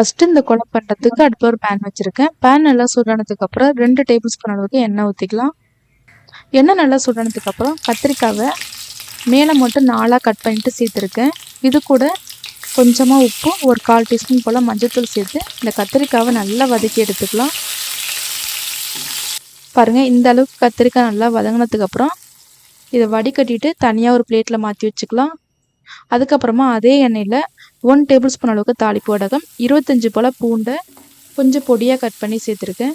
First இந்த குழம்பு பண்ணுறதுக்கு அடுப்பில் ஒரு பேன் வச்சுருக்கேன். பேன் நல்லா சூடானதுக்கு அப்புறம் ரெண்டு டேபிள் ஸ்பூன் அளவுக்கு எண்ணெய் ஊற்றிக்கலாம் எண்ணெய் நல்லா சூடானதுக்கு அப்புறம் கத்திரிக்காவை மேலே மட்டும் நாலாக கட் பண்ணிட்டு சேர்த்துருக்கேன். இது கூட கொஞ்சமாக உப்பு ஒரு கால் டீஸ்பூன் போல் மஞ்சத்தூள் சேர்த்து இந்த கத்திரிக்காவை நல்லா வதக்கி எடுத்துக்கலாம். பாருங்கள் இந்த அளவுக்கு கத்திரிக்காய் நல்லா வதங்கினதுக்கப்புறம் இதை வடிகட்டிட்டு தனியாக ஒரு பிளேட்டில் மாற்றி வச்சுக்கலாம். அதுக்கப்புறமா அதே எண்ணெயில் ஒன் டேபிள் ஸ்பூன் அளவுக்கு தாளிப்பு வடகம் இருபத்தஞ்சி போல் பூண்டை கொஞ்சம் பொடியாக கட் பண்ணி சேர்த்துருக்கேன்.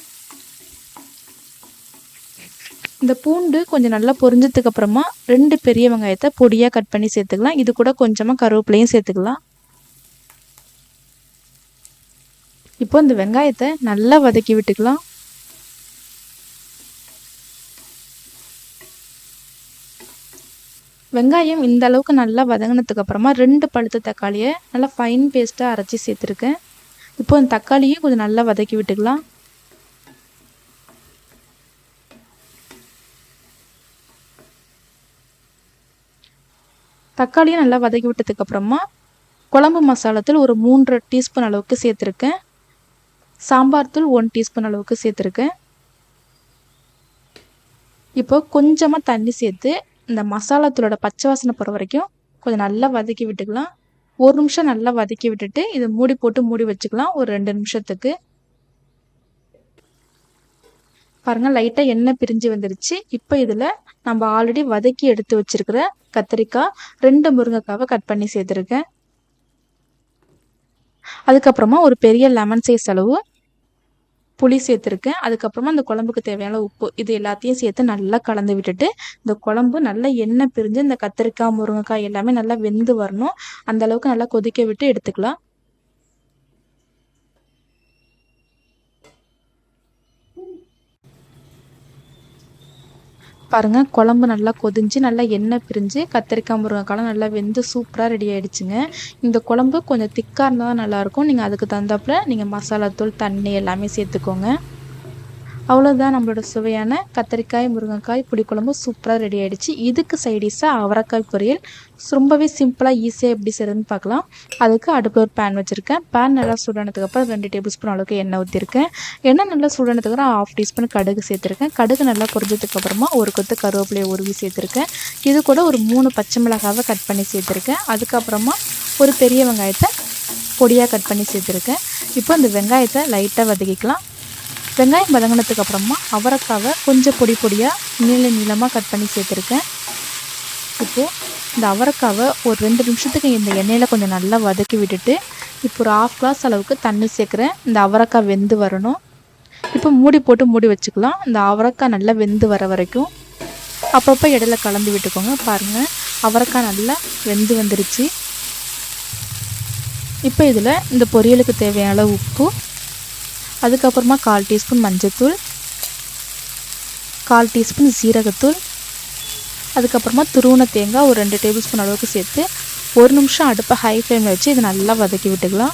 இந்த பூண்டு கொஞ்சம் நல்லா பொரிஞ்சதுக்கு அப்புறமா ரெண்டு பெரிய வெங்காயத்தை பொடியாக கட் பண்ணி சேர்த்துக்கலாம். இது கூட கொஞ்சமாக கருவேப்பிலையும் சேர்த்துக்கலாம். இப்போ இந்த வெங்காயத்தை நல்லா வதக்கி விட்டுக்கலாம். வெங்காயம் இந்த அளவுக்கு நல்லா வதங்கினதுக்கு அப்புறமா ரெண்டு பழுத்த தக்காளியை நல்லா ஃபைன் பேஸ்ட்டாக அரைச்சி சேர்த்துருக்கேன். இப்போ இந்த தக்காளியும் கொஞ்சம் நல்லா வதக்கி விட்டுக்கலாம். தக்காளியும் நல்லா வதக்கி விட்டதுக்கப்புறமா குழம்பு மசாலாத்தூள் ஒரு மூன்று டீஸ்பூன் அளவுக்கு சேர்த்துருக்கேன். சாம்பார் தூள் ஒன் டீஸ்பூன் அளவுக்கு சேர்த்துருக்கேன். இப்போ கொஞ்சமாக தண்ணி சேர்த்து இந்த மசாலா தூளோட பச்சை வாசனை போகிற வரைக்கும் கொஞ்சம் நல்லா வதக்கி விட்டுக்கலாம். ஒரு நிமிஷம் நல்லா வதக்கி விட்டுட்டு இதை மூடி போட்டு மூடி வச்சுக்கலாம். ஒரு ரெண்டு நிமிஷத்துக்கு. பாருங்கள் லைட்டாக எண்ணெய் பிரிஞ்சு வந்துருச்சு. இப்போ இதில் நம்ம ஆல்ரெடி வதக்கி எடுத்து வச்சிருக்கிற கத்திரிக்காய் ரெண்டு முருங்கைக்காவை கட் பண்ணி சேர்த்துருக்கேன். அதுக்கப்புறமா ஒரு பெரிய லெமன் சைஸ் அளவு புளி சேர்த்துருக்கேன் அதுக்கப்புறமா அந்த குழம்புக்கு தேவையான உப்பு இது எல்லாத்தையும் சேர்த்து நல்லா கலந்து விட்டுட்டு இந்த குழம்பு நல்லா எண்ணெய் பிரிஞ்சு இந்த கத்திரிக்காய் முருங்கைக்காய் எல்லாமே நல்லா வெந்து வரணும். அந்த அளவுக்கு நல்லா கொதிக்க விட்டு எடுத்துக்கலாம். பாருங்கள் குழம்பு நல்லா கொதிஞ்சு நல்லா எண்ணெய் பிரிஞ்சு கத்திரிக்காய் முருங்கைக்காலாம் நல்லா வெந்து சூப்பராக ரெடி ஆகிடுச்சுங்க இந்த குழம்பு கொஞ்சம் திக்காக இருந்தால் தான் நல்லாயிருக்கும் நீங்கள் அதுக்கு தகுந்தாப்புல நீங்கள் மசாலாத்தூள் தண்ணி எல்லாமே சேர்த்துக்கோங்க. அவ்வளோதான் நம்மளோட சுவையான கத்திரிக்காய் முருங்கைக்காய் புளிக்குழம்பு சூப்பராக ரெடி ஆகிடுச்சு இதுக்கு சைடிஷாக அவரைக்காய் பொரியல். ரொம்பவே சிம்பிளாக ஈஸியாக எப்படி செய்யுதுன்னு பார்க்கலாம். அதுக்கு அடுப்பு ஒரு பேன் வச்சுருக்கேன். பேன் நல்லா சூடானதுக்கப்புறம் ரெண்டு டேபிள் ஸ்பூன் அளவுக்கு எண்ணெய் ஊற்றிருக்கேன் எண்ணெய் நல்லா சூடானதுக்கப்புறம் ஹாஃப் டீஸ்பூன் கடுகு சேர்த்துருக்கேன். கடுகு நல்லா பொரிஞ்சதுக்கப்புறமா ஒரு கொத்து கருவேப்பிலையை உருவி சேர்த்துருக்கேன். இது கூட ஒரு மூணு பச்சை மிளகாவை கட் பண்ணி சேர்த்துருக்கேன். அதுக்கப்புறமா ஒரு பெரிய வெங்காயத்தை பொடியாக கட் பண்ணி சேர்த்துருக்கேன். இப்போ இந்த வெங்காயத்தை லைட்டாக வதக்கிக்கலாம். வெங்காயம் வதங்கினதுக்கு அப்புறமா அவரைக்காவை கொஞ்சம் பொடி பொடியாக நீள நீளமாக கட் பண்ணி சேர்த்துருக்கேன். இப்போது இந்த அவரைக்காவை ஒரு ரெண்டு நிமிஷத்துக்கு இந்த எண்ணெயில் கொஞ்சம் நல்லா வதக்கி விட்டுட்டு இப்போ ஒரு ஆஃப் கிளாஸ் அளவுக்கு தண்ணி சேர்க்குறேன். இந்த அவரைக்காய் வெந்து வரணும். இப்போ மூடி போட்டு மூடி வச்சுக்கலாம். இந்த அவரைக்காய் நல்லா வெந்து வர வரைக்கும். அப்பப்போ இடையில கலந்து விட்டுக்கோங்க. பாருங்கள் அவரைக்காய் நல்லா வெந்து வந்துருச்சு. இப்போ இதில் இந்த பொரியலுக்கு தேவையான உப்பு அதுக்கப்புறமா கால் டீஸ்பூன் மஞ்சத்தூள் கால் டீஸ்பூன் சீரகத்தூள் அதுக்கப்புறமா துருவன தேங்காய் ஒரு ரெண்டு டேபிள் ஸ்பூன் அளவுக்கு சேர்த்து ஒரு நிமிஷம் அடுப்பை ஹை ஃப்ளேமில் வச்சு இதை நல்லா வதக்கி விட்டுக்கலாம்.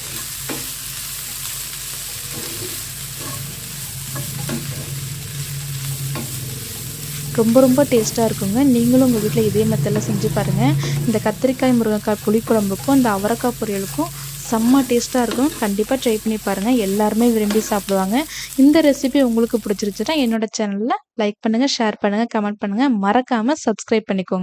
ரொம்ப ரொம்ப டேஸ்ட்டாக இருக்குங்க. நீங்களும் உங்கள் வீட்டில் இதே மெத்தடில் செஞ்சு பாருங்கள் இந்த கத்திரிக்காய் முருங்கைக்காய் புளிக்குழம்புக்கும் இந்த அவரைக்காய் பொரியலுக்கும் செம்ம டேஸ்ட்டாக இருக்கும். கண்டிப்பாக ட்ரை பண்ணி பாருங்கள் எல்லாருமே விரும்பி சாப்பிடுவாங்க. இந்த ரெசிபி உங்களுக்கு பிடிச்சிருச்சுன்னா என்னோட சேனலில் லைக் பண்ணுங்கள் ஷேர் பண்ணுங்கள் கமெண்ட் பண்ணுங்கள் மறக்காமல் சப்ஸ்கிரைப் பண்ணிக்கோங்க.